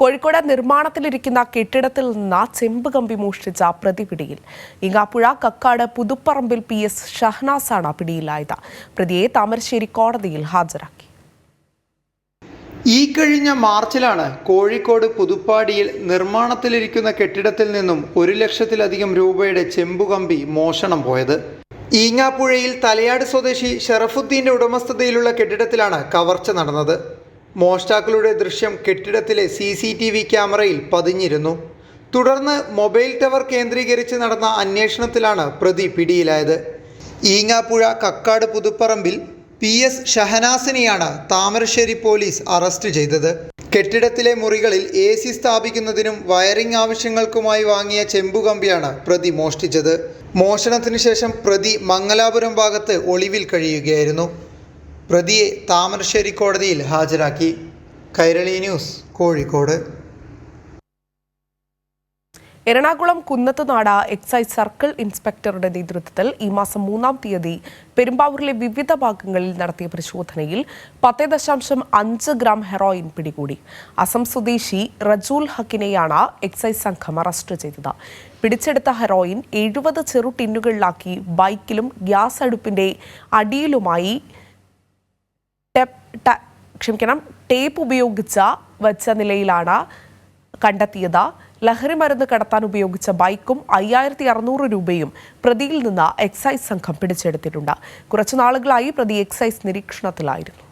കോഴിക്കോട് നിർമ്മാണത്തിലിരിക്കുന്ന കെട്ടിടത്തിൽ നിന്ന് ചെമ്പ് കമ്പി മോഷ്ടിച്ച പ്രതി പിടിയിൽ ഇങ്ങാപ്പുഴ കക്കാട് പുതുപ്പറമ്പിൽ പി എസ് ഷഹ്നാസാണ് പിടിയിലായത്. പ്രതിയെ താമരശ്ശേരി കോടതിയിൽ ഹാജരാക്കി. ഈ കഴിഞ്ഞ മാർച്ചിലാണ് കോഴിക്കോട് പുതുപ്പാടിയിൽ നിർമ്മാണത്തിലിരിക്കുന്ന കെട്ടിടത്തിൽ നിന്നും ഒരു ലക്ഷത്തിലധികം രൂപയുടെ ചെമ്പുകമ്പി മോഷണം പോയത്. ഈങ്ങാപ്പുഴയിൽ തലയാട് സ്വദേശി ഷറഫുദ്ദീന്റെ ഉടമസ്ഥതയിലുള്ള കെട്ടിടത്തിലാണ് കവർച്ച നടന്നത്. മോഷ്ടാക്കളുടെ ദൃശ്യം കെട്ടിടത്തിലെ സി സി ടി വി ക്യാമറയിൽ പതിഞ്ഞിരുന്നു. തുടർന്ന് മൊബൈൽ ടവർ കേന്ദ്രീകരിച്ച് നടന്ന അന്വേഷണത്തിലാണ് പ്രതി പിടിയിലായത്. ഈങ്ങാപ്പുഴ കക്കാട് പുതുപ്പറമ്പിൽ പി എസ് ഷഹനാസിനെയാണ് താമരശ്ശേരി പോലീസ് അറസ്റ്റ് ചെയ്തത്. കെട്ടിടത്തിലെ മുറികളിൽ എ സി സ്ഥാപിക്കുന്നതിനും വയറിംഗ് ആവശ്യങ്ങൾക്കുമായി വാങ്ങിയ ചെമ്പുകമ്പിയാണ് പ്രതി മോഷ്ടിച്ചത്. മോഷണത്തിനു ശേഷം പ്രതി മംഗലാപുരം ഭാഗത്ത് ഒളിവിൽ കഴിയുകയായിരുന്നു. പ്രതിയെ താമരശ്ശേരി കോടതിയിൽ ഹാജരാക്കി. Kairali news Kozhikode. Ernakulam Kunnathunad excise circle ഇൻസ്പെക്ടറുടെ നേതൃത്വത്തിൽ ഈ മാസം മൂന്നാം തീയതി പെരുമ്പാവൂരിലെ വിവിധ ഭാഗങ്ങളിൽ നടത്തിയ പരിശോധനയിൽ പത്ത് ദശാംശം അഞ്ച് ഗ്രാം ഹെറോയിൻ പിടികൂടി. അസം സ്വദേശി റജൂൽ ഹക്കിനെയാണ് എക്സൈസ് സംഘം അറസ്റ്റ് ചെയ്തത്. പിടിച്ചെടുത്ത ഹെറോയിൻ എഴുപത് ചെറു ടിന്നുകളിലാക്കി ബൈക്കിലും ഗ്യാസ് അടുപ്പിന്റെ അടിയിലുമായി ക്ഷമിക്കണം ടേപ്പ് ഉപയോഗിച്ച വച്ച നിലയിലാണ് കണ്ടെത്തിയത്. ലഹരി മരുന്ന് കടത്താൻ ഉപയോഗിച്ച ബൈക്കും അയ്യായിരത്തി അറുന്നൂറ് രൂപയും പ്രതിയിൽ നിന്ന് എക്സൈസ് സംഘം പിടിച്ചെടുത്തിട്ടുണ്ട്. കുറച്ചു നാളുകളായി പ്രതി എക്സൈസ് നിരീക്ഷണത്തിലായിരുന്നു.